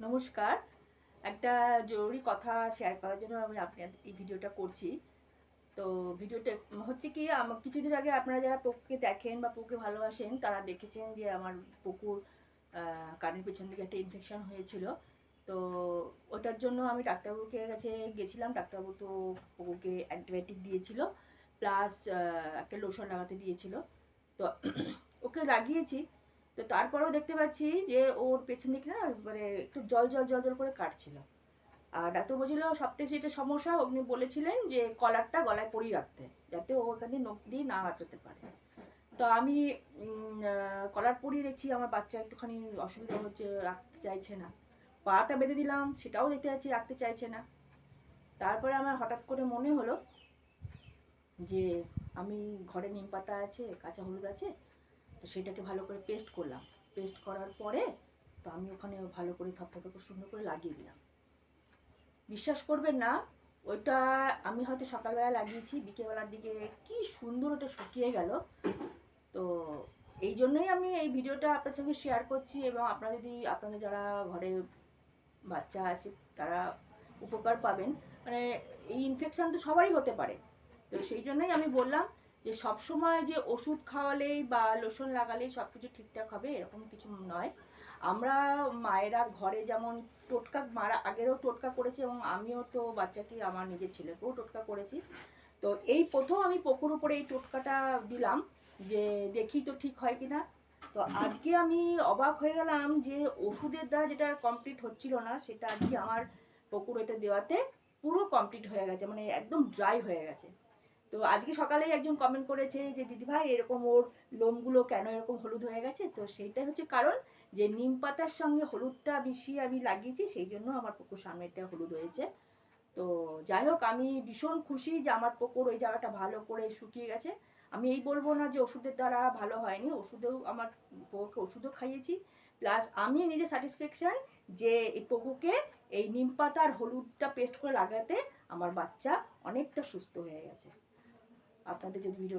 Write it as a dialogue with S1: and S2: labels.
S1: নমস্কার। একটা জরুরি কথা শেয়ার করার জন্য আমি আপনার এই ভিডিওটা করছি। তো ভিডিওটা হচ্ছে কি আমার কিছুদিন আগে আপনারা যারা পোককে দেখেন বা পোককে ভালোবাসেন, তারা দেখেছেন যে আমার পুকুর কানের পেছন দিকে একটা ইনফেকশন হয়েছিল। তো ওটার জন্য আমি ডাক্তারবাবুকে কাছে গেছিলাম, ডাক্তারবাবু তো পুকুরকে অ্যান্টিবায়োটিক দিয়েছিল প্লাস একটা লোশন লাগাতে দিয়েছিল। তো ওকে লাগিয়েছি তো তারপরেও দেখতে পাচ্ছি যে ওর পেছন দিকে না মানে একটু জল জল জল জল করে কাটছিল। আর ডাক্তার বলছিল সব থেকে যেটা সমস্যা, উনি বলেছিলেন যে কলারটা গলায় পরিয়ে রাখতে, যাতে ও ওখান দিয়ে নখ দিয়ে না বাঁচাতে পারে। তো আমি কলার পরিয়ে দেখছি, আমার বাচ্চা একটুখানি অসুবিধা হচ্ছে, রাখতে চাইছে না। পাটা বেঁধে দিলাম, সেটাও দেখতে পাচ্ছি রাখতে চাইছে না। তারপরে আমার হঠাৎ করে মনে হলো যে, আমি ঘরে নিম পাতা আছে, কাঁচা হলুদ আছে তো সেটাকে ভালো করে পেস্ট করলাম। পেস্ট করার পরে তো আমি ওখানে ভালো করে থপথপ করে সুন্দর করে লাগিয়ে দিলাম। বিশ্বাস করবেন না, ওইটা আমি হয়তো সকালবেলা লাগিয়েছি, বিকেলবেলার দিকে কি সুন্দর ওটা শুকিয়ে গেল। তো এই জন্যই আমি এই ভিডিওটা আপনার সঙ্গে শেয়ার করছি এবং আপনারা যদি, আপনাদের যারা ঘরে বাচ্চা আছে তারা উপকার পাবেন। মানে এই ইনফেকশান তো সবারই হতে পারে। তো সেই জন্যই আমি বললাম যে সব সময় যে ওষুধ খাওয়ালেই বা লোশন লাগালেই সব কিছু ঠিকঠাক হবে, এরকম কিছু নয়। আমরা মায়েরা ঘরে যেমন টোটকা, মারা আগেরও টোটকা করেছি এবং আমিও তো বাচ্চাকে, আমার নিজের ছেলেকেও টোটকা করেছি। তো এই প্রথম আমি পুকুর উপরে এই টোটকাটা দিলাম যে দেখি তো ঠিক হয় কিনা। তো আজকে আমি অবাক হয়ে গেলাম যে ওষুধের দ্বারা যেটা কমপ্লিট হচ্ছিল না, সেটা আজকে আমার পুকুর এটা দেওয়াতে পুরো কমপ্লিট হয়ে গেছে মানে একদম ড্রাই হয়ে গেছে। তো আজকে সকালেই একজন কমেন্ট করেছে যে দিদিভাই এরকম ওর লোমগুলো কেন এরকম হলুদ হয়ে গেছে? তো সেইটাই হচ্ছে কারণ যে, নিম পাতার সঙ্গে হলুদটা মিশিয়ে আমি লাগিয়েছি, সেই জন্য আমার পুকুর সামনেটা হলুদ হয়েছে। তো যাই হোক, আমি ভীষণ খুশি যে, আমার পুকুর ওই জায়গাটা ভালো করে শুকিয়ে গেছে। আমি এই বলব না যে, ওষুধের দ্বারা ভালো হয়নি। ওষুধেও আমার পুকুরকে ওষুধও খাইয়েছি। প্লাস আমি নিজে স্যাটিসফ্যাকশান যে, এই পুকুরকে এই নিম পাতা আর হলুদটা পেস্ট করে লাগাতে আমার বাচ্চা অনেকটা সুস্থ হয়ে গেছে। আপনাদের যদি ভিডিও